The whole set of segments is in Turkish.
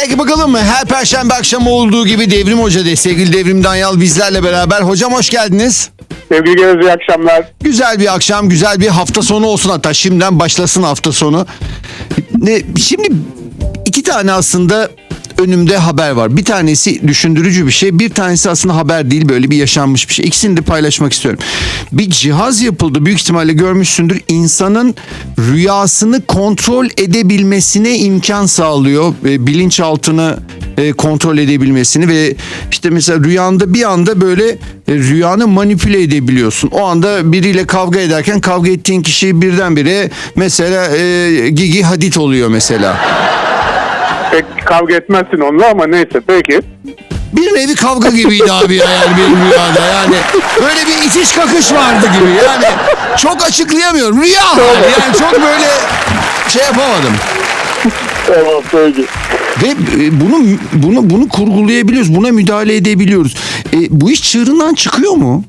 Peki bakalım her perşembe akşamı olduğu gibi Devrim Hoca de sevgili Devrim Danyal bizlerle beraber. Hocam hoş geldiniz. Sevgili Gevez iyi akşamlar. Güzel bir akşam, güzel bir hafta sonu olsun hatta şimdiden başlasın hafta sonu. Ne, şimdi iki tane aslında önümde haber var. Bir tanesi düşündürücü bir şey, bir tanesi aslında haber değil böyle bir yaşanmış bir şey. İkisini de paylaşmak istiyorum. Bir cihaz yapıldı büyük ihtimalle görmüşsündür. İnsanın rüyasını kontrol edebilmesine imkan sağlıyor. Bilinçaltını e, kontrol edebilmesini ve işte mesela rüyanda bir anda böyle e, rüyanı manipüle edebiliyorsun. O anda biriyle kavga ederken kavga ettiğin kişi birdenbire mesela e, Gigi Hadid oluyor mesela. Pek kavga etmezsin onunla ama neyse peki. Bir nevi kavga gibiydi abi ya yani benim rüyada yani. Böyle bir itiş kakış vardı gibi yani. Çok açıklayamıyorum. Rüya hali yani çok böyle şey yapamadım. Tamam peki. Ve bunu bunu bunu kurgulayabiliyoruz. Buna müdahale edebiliyoruz. E, bu iş çığırından çıkıyor mu?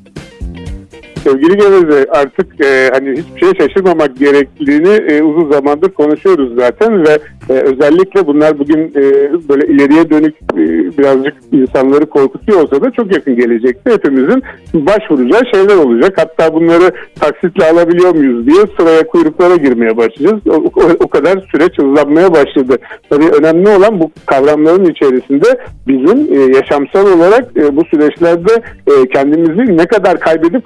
Sevgili Geveze artık e, hani hiçbir şeye şaşırmamak gerektiğini e, uzun zamandır konuşuyoruz zaten ve e, özellikle bunlar bugün e, böyle ileriye dönük e, birazcık insanları korkutuyor olsa da çok yakın gelecekte hepimizin başvuracağı şeyler olacak. Hatta bunları taksitle alabiliyor muyuz diye sıraya kuyruklara girmeye başlayacağız. O, o, o kadar süreç hızlanmaya başladı. Tabii önemli olan bu kavramların içerisinde bizim e, yaşamsal olarak e, bu süreçlerde e, kendimizi ne kadar kaybedip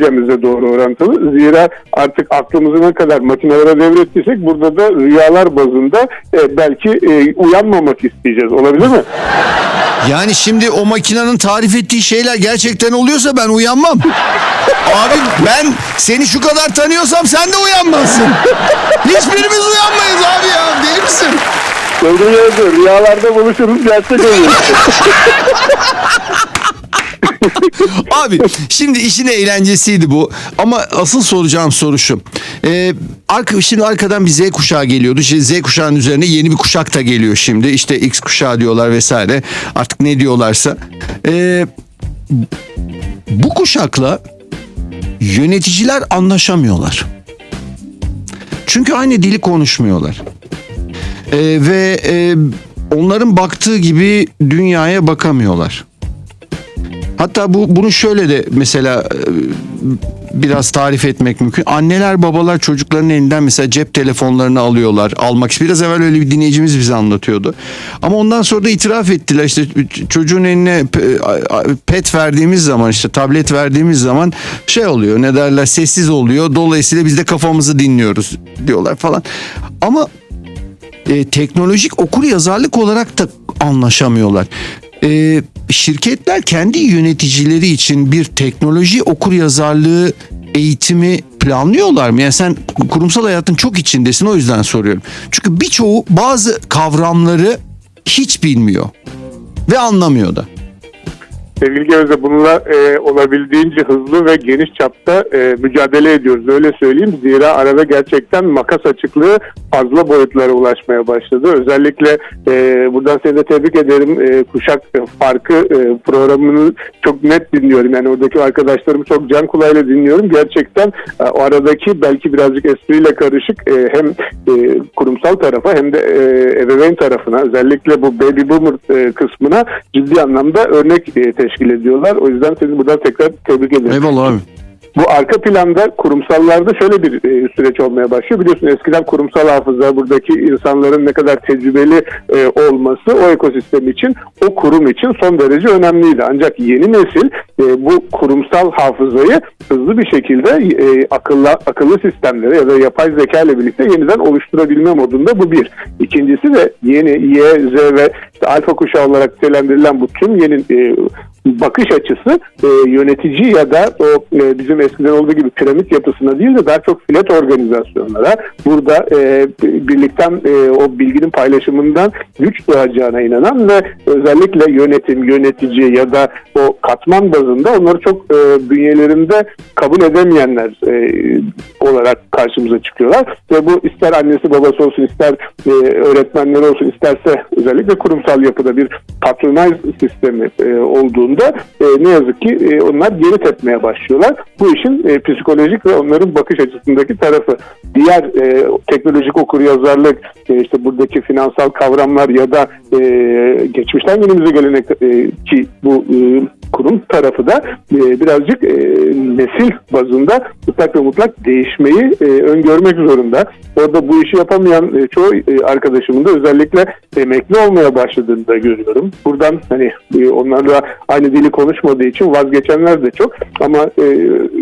kaybetmeyeceğimize doğru orantılı. Zira artık aklımızı ne kadar makinelere devrettiysek burada da rüyalar bazında e, belki e, uyanmamak isteyeceğiz. Olabilir mi? Yani şimdi o makinenin tarif ettiği şeyler gerçekten oluyorsa ben uyanmam. Abi ben seni şu kadar tanıyorsam sen de uyanmazsın. Hiçbirimiz uyanmayız abi ya. Deli misin? Yavuz, rüyalarda buluşuruz gerçek olur. Abi şimdi işin eğlencesiydi bu. Ama asıl soracağım soru şu. Ee, arka, şimdi arkadan bir Z kuşağı geliyordu. Şimdi Z kuşağının üzerine yeni bir kuşak da geliyor şimdi. İşte X kuşağı diyorlar vesaire. Artık ne diyorlarsa. Ee, bu kuşakla yöneticiler anlaşamıyorlar. Çünkü aynı dili konuşmuyorlar. Ee, ve e, onların baktığı gibi dünyaya bakamıyorlar. Hatta bu bunu şöyle de mesela e, biraz tarif etmek mümkün. Anneler babalar çocukların elinden mesela cep telefonlarını alıyorlar. Almak için biraz evvel öyle bir dinleyicimiz bize anlatıyordu. Ama ondan sonra da itiraf ettiler işte çocuğun eline pe- pet verdiğimiz zaman işte tablet verdiğimiz zaman şey oluyor ne derler sessiz oluyor. Dolayısıyla biz de kafamızı dinliyoruz diyorlar falan. Ama e, teknolojik okur yazarlık olarak da anlaşamıyorlar. E, şirketler kendi yöneticileri için bir teknoloji okur yazarlığı eğitimi planlıyorlar mı? Yani sen kurumsal hayatın çok içindesin o yüzden soruyorum. Çünkü birçoğu bazı kavramları hiç bilmiyor ve anlamıyor da. Sevgili Geveze bununla e, olabildiğince hızlı ve geniş çapta e, mücadele ediyoruz. Öyle söyleyeyim. Zira arada gerçekten makas açıklığı fazla boyutlara ulaşmaya başladı. Özellikle e, buradan seni de tebrik ederim. E, Kuşak Farkı e, programını çok net dinliyorum. Yani oradaki arkadaşlarımı çok can kulağıyla dinliyorum. Gerçekten e, o aradaki belki birazcık espriyle karışık e, hem e, kurumsal tarafa hem de e, ebeveyn tarafına özellikle bu baby boomer e, kısmına ciddi anlamda örnek e, teşkil ediyorlar. O yüzden seni buradan tekrar tebrik ederim. Eyvallah abi. Bu arka planda kurumsallarda şöyle bir e, süreç olmaya başlıyor. Biliyorsun eskiden kurumsal hafıza buradaki insanların ne kadar tecrübeli e, olması o ekosistem için, o kurum için son derece önemliydi. Ancak yeni nesil e, bu kurumsal hafızayı hızlı bir şekilde e, akıllı, akıllı sistemlere ya da yapay zeka ile birlikte yeniden oluşturabilme modunda bu bir. İkincisi de yeni Y, Z ve işte alfa kuşağı olarak nitelendirilen bu tüm yeni e, bakış açısı e, yönetici ya da o e, bizim eskiden olduğu gibi piramit yapısına değil de daha çok filet organizasyonlara burada e, birlikten e, o bilginin paylaşımından güç doğacağına inanan ve özellikle yönetim, yönetici ya da o katman bazında onları çok e, bünyelerinde kabul edemeyenler e, olarak karşımıza çıkıyorlar. Ve bu ister annesi babası olsun ister e, öğretmenleri olsun isterse özellikle kurumsal kurumsal yapıda bir patronaj sistemi e, olduğunda e, ne yazık ki e, onlar geri tepmeye başlıyorlar. Bu işin e, psikolojik ve onların bakış açısındaki tarafı. Diğer e, teknolojik okuryazarlık, e, işte buradaki finansal kavramlar ya da e, geçmişten günümüze gelen e, ki bu e, kurum tarafı da e, birazcık e, nesil bazında mutlak ve mutlak değişmeyi e, öngörmek zorunda. Orada bu işi yapamayan e, çoğu e, arkadaşımın da özellikle emekli olmaya başladığını da görüyorum. Buradan hani e, onlarla aynı dili konuşmadığı için vazgeçenler de çok ama e,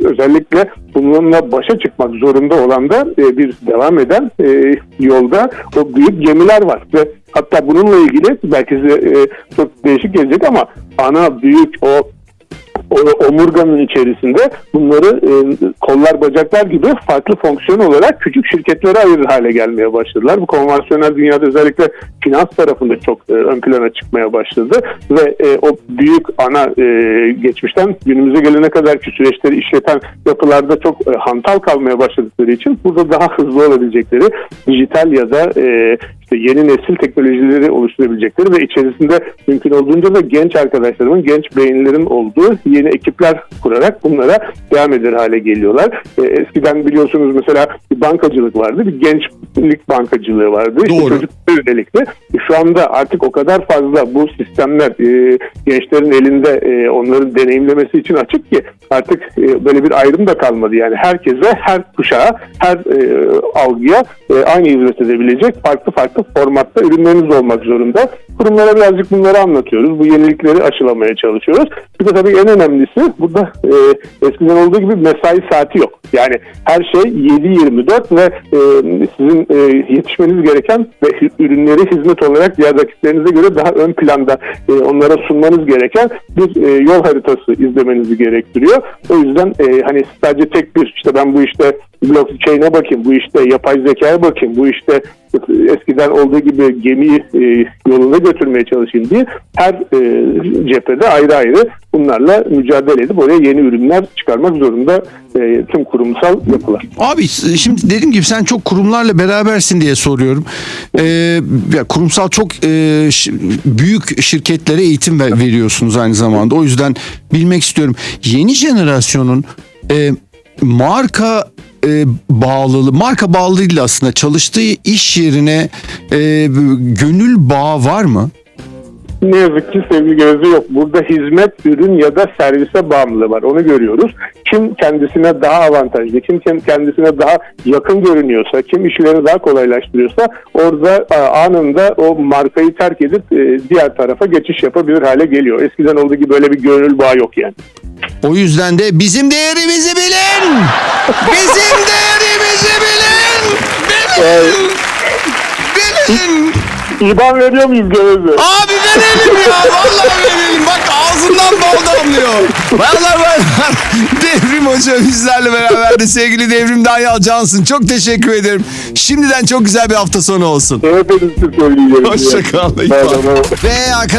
özellikle bununla başa çıkmak zorunda olan da e, bir devam eden e, yolda o büyük gemiler var ve hatta bununla ilgili belki size e, çok değişik gelecek ama ana büyük o omurganın içerisinde bunları e, kollar bacaklar gibi farklı fonksiyon olarak küçük şirketlere ayırır hale gelmeye başladılar. Bu konvansiyonel dünyada özellikle finans tarafında çok e, ön plana çıkmaya başladı ve e, o büyük ana e, geçmişten günümüze gelene kadar ki süreçleri işleten yapılarda çok e, hantal kalmaya başladıkları için burada daha hızlı olabilecekleri dijital ya da e, yeni nesil teknolojileri oluşturabilecekleri ve içerisinde mümkün olduğunca da genç arkadaşlarımın, genç beyinlerin olduğu yeni ekipler kurarak bunlara devam eder hale geliyorlar. E, eskiden biliyorsunuz mesela bir bankacılık vardı, bir gençlik bankacılığı vardı. İşte Doğru. E, şu anda artık o kadar fazla bu sistemler e, gençlerin elinde e, onların deneyimlemesi için açık ki artık e, böyle bir ayrım da kalmadı. Yani herkese, her kuşağa, her e, algıya e, aynı hizmet edebilecek farklı farklı formatta ürünlerimiz olmak zorunda. Kurumlara birazcık bunları anlatıyoruz. Bu yenilikleri aşılamaya çalışıyoruz. Bir de tabii en önemlisi burada e, eskiden olduğu gibi mesai saati yok. Yani her şey 7-24 ve e, sizin e, yetişmeniz gereken ve ürünleri hizmet olarak diğer rakiplerinize göre daha ön planda e, onlara sunmanız gereken bir e, yol haritası izlemenizi gerektiriyor. O yüzden e, hani sadece tek bir işte ben bu işte blockchain'e bakayım, bu işte yapay zekaya bakayım, bu işte eskiden olduğu gibi gemiyi e, yoluna götürmeye çalışayım diye her e, cephede ayrı ayrı bunlarla mücadele edip oraya yeni ürünler çıkarmak zorunda e, tüm kurumsal yapılar. Abi şimdi dediğim gibi sen çok kurumlarla berabersin diye soruyorum. Ya kurumsal çok e, büyük şirketlere eğitim ver- veriyorsunuz aynı zamanda. O yüzden bilmek istiyorum. Yeni jenerasyonun e, marka e, bağlılığı, marka bağlılığı aslında çalıştığı iş yerine e, gönül bağı var mı? Ne yazık ki sevgili Gözde yok. Burada hizmet, ürün ya da servise bağımlılığı var. Onu görüyoruz. Kim kendisine daha avantajlı, kim kendisine daha yakın görünüyorsa, kim işlerini daha kolaylaştırıyorsa orada a, anında o markayı terk edip e, diğer tarafa geçiş yapabilir hale geliyor. Eskiden olduğu gibi böyle bir gönül bağı yok yani. O yüzden de bizim değerimizi bilin. Bizim değerimizi bilin. Bilin. Bilin. İban veriyor muyuz Gözde? Abi verelim ya. Vallahi verelim. Bak ağzından bal damlıyor. Vallahi ben Devrim Hoca bizlerle beraberdi. Sevgili Devrim Danyal Cansın. Çok teşekkür ederim. Şimdiden çok güzel bir hafta sonu olsun. Evet, hepiniz Türk söyleyeceğim. Hoşça kal. Sağ olun. Ve arkadaşlar